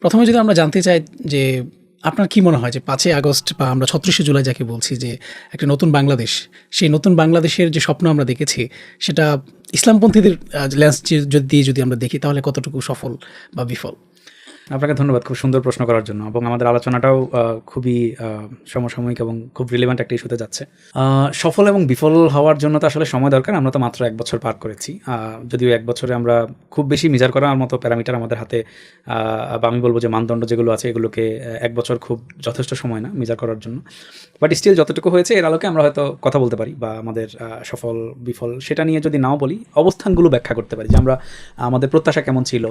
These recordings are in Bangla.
প্রথমে যদি আমরা জানতে চাই যে আপনার কি মনে হয় যে পাঁচই আগস্ট বা আমরা ছত্রিশে জুলাই যাকে বলছি যে একটা নতুন বাংলাদেশ, সেই নতুন বাংলাদেশের যে স্বপ্ন আমরা দেখেছি, সেটা ইসলামপন্থীদের ল্যান্স যদি দিয়ে যদি আমরা দেখি, তাহলে কতটুকু সফল বা বিফল? আপনাকে ধন্যবাদ খুব সুন্দর প্রশ্ন করার জন্য এবং আমাদের আলোচনাটাও খুবই সমসাময়িক এবং খুব রিলেভেন্ট একটা ইস্যুতে যাচ্ছে। সফল এবং বিফল হওয়ার জন্য তো আসলে সময় দরকার, আমরা তো মাত্র এক বছর পার করেছি। যদিও এক বছরে আমরা খুব বেশি মেজার করার মতো প্যারামিটার আমাদের হাতে বা আমি বলব যে মানদণ্ড যেগুলো আছে এগুলোকে এক বছর খুব যথেষ্ট সময় না মেজার করার জন্য। বাট স্টিল যতটুকু হয়েছে এর আলোকে আমরা হয়তো কথা বলতে পারি বা আমাদের সফল, বিফল সেটা নিয়ে যদি নাও বলি, অবস্থানগুলো ব্যাখ্যা করতে পারি যে আমরা, আমাদের প্রত্যাশা কেমন ছিল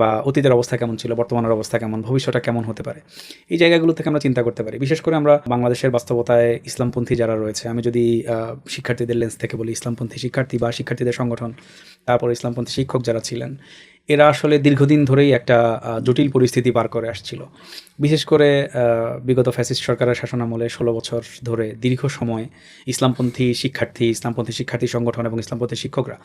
বা অতীতের অবস্থা কেমন ছিল, বর্তমানের অবস্থা কেমন, ভবিষ্যৎটা কেমন হতে পারে, এই জায়গাগুলো থেকে আমরা চিন্তা করতে পারি। বিশেষ করে আমরা বাংলাদেশের বাস্তবতায় ইসলামপন্থী যারা রয়েছে, আমি যদি শিক্ষার্থীদের লেন্স থেকে বলি, ইসলামপন্থী শিক্ষার্থী বা শিক্ষার্থীদের সংগঠন, তারপর ইসলামপন্থী শিক্ষক যারা ছিলেন এরা আসলে দীর্ঘদিন ধরেই একটা জটিল পরিস্থিতি পার করে আসছিল। বিশেষ করে বিগত ফ্যাসিস্ট সরকারের শাসনামলে ষোলো বছর ধরে দীর্ঘ সময় ইসলামপন্থী শিক্ষার্থী ইসলামপন্থী শিক্ষার্থী সংগঠন এবং ইসলামপন্থী শিক্ষকরা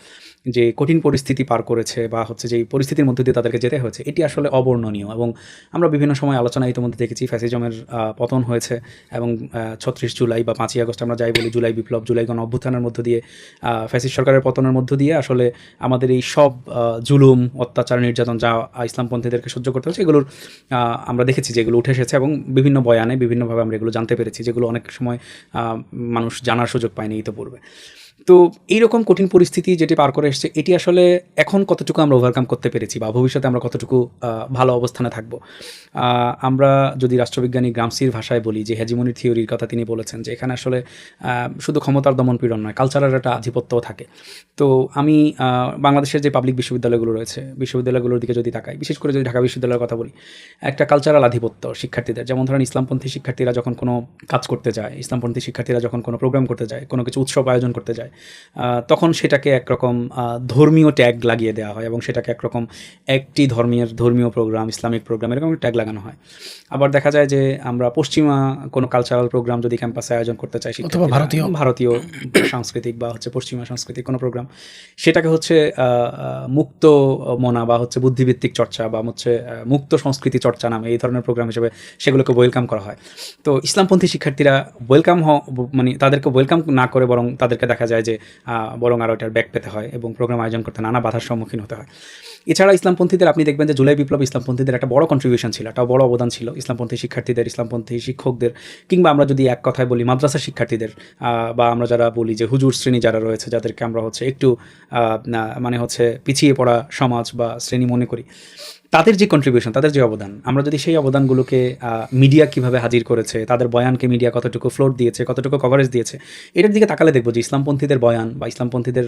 যে কঠিন পরিস্থিতি পার করেছে বা হচ্ছে যে পরিস্থিতির মধ্যে দিয়ে তাদেরকে যেতে হয়েছে, এটি আসলে অবর্ণনীয় এবং আমরা বিভিন্ন সময় আলোচনা ইতিমধ্যে দেখেছি, ফ্যাসিজমের পতন হয়েছে এবং ছত্রিশ জুলাই বা পাঁচই আগস্ট আমরা যাই বলি জুলাই বিপ্লব, জুলাই গণ অভ্যুত্থানের মধ্য দিয়ে ফ্যাসিস্ট সরকারের পতনের মধ্য দিয়ে আসলে আমাদের এই সব জুলুম অত্যাচার, নির্যাতন যা ইসলামপন্থীদেরকে সহ্য করতে হচ্ছে, এগুলোর আমরা দেখেছি যেগুলো উঠে এসেছে এবং বিভিন্ন বয়ানে বিভিন্নভাবে আমরা এগুলো জানতে পেরেছি, যেগুলো অনেক সময় মানুষ জানার সুযোগ পায়নি ইতোপূর্বে। তো এইরকম কঠিন পরিস্থিতি যেটি পার করে এসেছে, এটি আসলে এখন কতটুকু আমরা ওভারকাম করতে পেরেছি বা ভবিষ্যতে আমরা কতটুকু ভালো অবস্থানে থাকব? আমরা যদি রাষ্ট্রবিজ্ঞানী গ্রামসির ভাষায় বলি যে হ্যাজিমনি থিওরির কথা তিনি বলেছেন যে এখানে আসলে শুধু ক্ষমতার দমন পীড়ন নয় কালচারের একটা আধিপত্যও থাকে। তো আমি বাংলাদেশের যে পাবলিক বিশ্ববিদ্যালয়গুলো রয়েছে, বিশ্ববিদ্যালয়গুলোর দিকে যদি তাকাই, বিশেষ করে যদি ঢাকা বিশ্ববিদ্যালয়ের কথা বলি, একটা কালচারাল আধিপত্য শিক্ষার্থীদের, যেমন ধরেন ইসলামপন্থী শিক্ষার্থীরা যখন কোনো কাজ করতে যায়, ইসলামপন্থী শিক্ষার্থীরা যখন কোনো প্রোগ্রাম করতে যায়, কোনো কিছু উৎসব আয়োজন করতে যায় তখন সেটাকে একরকম ধর্মীয় ট্যাগ লাগিয়ে দেওয়া হয় এবং সেটাকে একরকম একটি ধর্মের ধর্মীয় প্রোগ্রাম ইসলামিক প্রোগ্রাম এরকম ট্যাগ লাগানো হয় আবার দেখা যায় যে আমরা পশ্চিমা কোনো কালচারাল প্রোগ্রাম যদি ক্যাম্পাসে আয়োজন করতে চাই শিক্ষার্থীরা, ভারতীয়। ভারতীয় সাংস্কৃতিক বা হচ্ছে পশ্চিমা সাংস্কৃতিক কোনো প্রোগ্রাম সেটাকে হচ্ছে মুক্ত মনা বা হচ্ছে বুদ্ধিভিত্তিক চর্চা বা হচ্ছে মুক্ত সংস্কৃতি চর্চা নামে এই ধরনের প্রোগ্রাম হিসেবে সেগুলোকে ওয়েলকাম করা হয় তো ইসলামপন্থী শিক্ষার্থীরা ওয়েলকাম হ মানে তাদেরকে ওয়েলকাম না করে বরং তাদেরকে দেখা যায় যে বরং আরও এটার ব্যাক পেতে হয় এবং প্রোগ্রাম আয়োজন করতে নানা বাধার সম্মুখীন হতে হয়। এছাড়া ইসলামপন্থীদের আপনি দেখবেন যে, জুলাই বিপ্লব ইসলামপন্থীদের একটা বড় কন্ট্রিবিউশন ছিল, একটা বড় অবদান ছিল ইসলামপন্থী শিক্ষার্থীদের, ইসলামপন্থী শিক্ষকদের কিংবা আমরা যদি এক কথায় বলি মাদ্রাসা শিক্ষার্থীদের বা আমরা যারা বলি যে, হুজুর শ্রেণি যারা রয়েছে যাদেরকে আমরা হচ্ছে একটু মানে হচ্ছে পিছিয়ে পড়া সমাজ বা শ্রেণি মনে করি। তাদের যে কন্ট্রিবিউশন তাদের যে অবদান, আমরা যদি সেই অবদানগুলোকে মিডিয়া কীভাবে হাজির করেছে, তাদের বয়ানকে মিডিয়া কতটুকু ফ্লোর দিয়েছে, কতটুকু কভারেজ দিয়েছে, এটার দিকে তাকালে দেখব যে ইসলামপন্থীদের বয়ান বা ইসলামপন্থীদের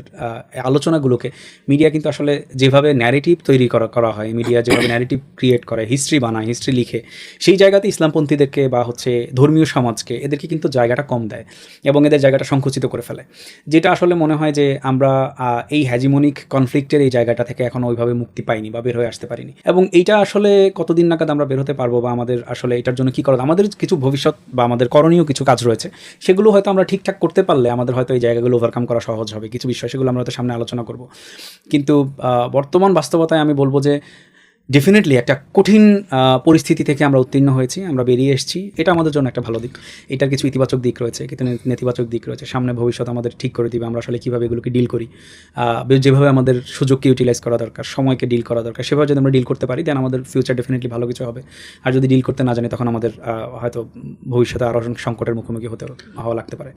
আলোচনাগুলোকে মিডিয়া কিন্তু আসলে যেভাবে ন্যারেটিভ তৈরি করা করা হয় মিডিয়া যেভাবে ন্যারেটিভ ক্রিয়েট করে হিস্ট্রি বানায় হিস্ট্রি লিখে, সেই জায়গাতে ইসলামপন্থীদেরকে বা হচ্ছে ধর্মীয় সমাজকে এদেরকে কিন্তু জায়গাটা কম দেয় এবং এদের জায়গাটা সংকুচিত করে ফেলে। যেটা আসলে মনে হয় যে আমরা এই হ্যাজিমনিক কনফ্লিক্টের এই জায়গাটা থেকে এখন ওইভাবে মুক্তি পাইনি বা বের হয়ে আসতে পারিনি। এবং এইটা আসলে কতদিন নাগাদ আমরা বের হতে পারব বা আমাদের আসলে এটার জন্য কি করা আমাদের কিছু ভবিষ্যৎ বা আমাদের করণীয় কিছু কাজ রয়েছে। সেগুলো হয়তো আমরা ঠিকঠাক করতে পারলে আমাদের হয়তো এই জায়গাগুলো ওভারকাম করা সহজ হবে। কিছু বিষয় সেগুলো আমরা হয়তো সামনে আলোচনা করব। কিন্তু বর্তমান বাস্তবতায় আমি বলব যে ডেফিনেটলি একটা কঠিন পরিস্থিতি থেকে আমরা উত্তীর্ণ হয়েছি, আমরা বেরিয়ে এসেছি। এটা আমাদের জন্য একটা ভালো দিক। এটার কিছু ইতিবাচক দিক রয়েছে নে- নেতিবাচক দিক রয়েছে। সামনে ভবিষ্যৎ আমাদের ঠিক করে দিবে, আমরা আসলে কীভাবে এগুলোকে ডিল করি। যেভাবে আমাদের সুযোগকে ইউটিলাইজ করা দরকার, সময়কে ডিল করা দরকার, সেভাবে যদি আমরা ডিল করতে পারি দেন আমাদের ফিউচার ডেফিনেটলি ভালো কিছু হবে। আর যদি ডিল করতে না জানি, তখন আমাদের হয়তো ভবিষ্যতে আরও সংকটের মুখোমুখি হতে, হওয়া লাগতে পারে।